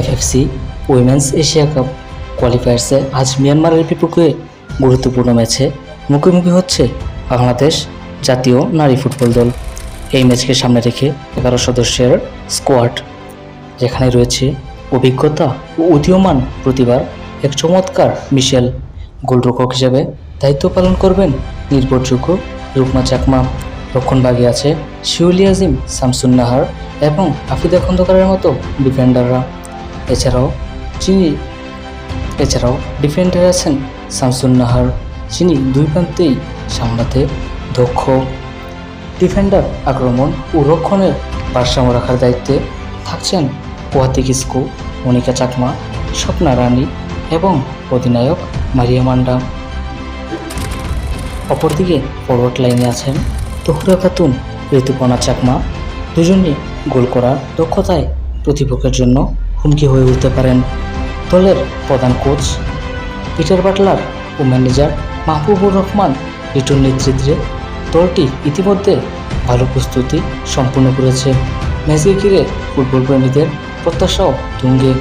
FFC, women's Asia cup কোয়ালিফায়ার্সে আজ মিয়ানমারের বিপক্ষে গুরুত্বপূর্ণ ম্যাচে মুখোমুখি হচ্ছে বাংলাদেশ জাতীয় নারী ফুটবল দল। এই ম্যাচকে সামনে রেখে এগারো সদস্যের স্কোয়াড যেখানে রয়েছে অভিজ্ঞতা ও উদীয়মান প্রতিভার এক চমৎকার মিশেল। গোলরক্ষক হিসেবে দায়িত্ব পালন করবেন নির্ভরযোগ্য রুকমা চাকমা। রক্ষণভাগে আছে শিউলি আজিম এবং আফিদা খন্দকারের মতো ডিফেন্ডাররা এছাড়াও যিনি এছাড়াও ডিফেন্ডার আছেন শামসুন নাহার। যিনি দুই প্রান্তেই সামলাতে দক্ষ। ডিফেন্ডার আক্রমণ ও রক্ষণের ভারসাম্য রাখার দায়িত্বে থাকছেন ওয়াতি কিস্কু মনিকা চাকমা, স্বপ্না রানী এবং অধিনায়ক মারিয়া মান্ডা। অপরদিকে ফরওয়ার্ড লাইনে আছেন তহুরা খাতুন, ঋতুপর্ণা চাকমা। দুজনই গোল করার দক্ষতায় প্রতিপক্ষের জন্য হুমকি হয়ে উঠতে পারেন দলের প্রধান কোচ পিটার বাটলার ও ম্যানেজার মাহবুবুর রহমান। লিটুর নেতৃত্বে দলটি ইতিমধ্যে ভালো প্রস্তুতি সম্পূর্ণ করেছে। ম্যাচকে ঘিরে ফুটবল প্রেমীদের প্রত্যাশাও তুঙ্গে।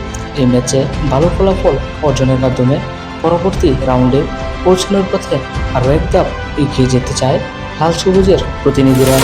এই ম্যাচে ভালো ফলাফল অর্জনের মাধ্যমে পরবর্তী রাউন্ডে পৌঁছানোর পথে আরও এক ধাপ এগিয়ে যেতে চায় লাল সবুজের প্রতিনিধিরা।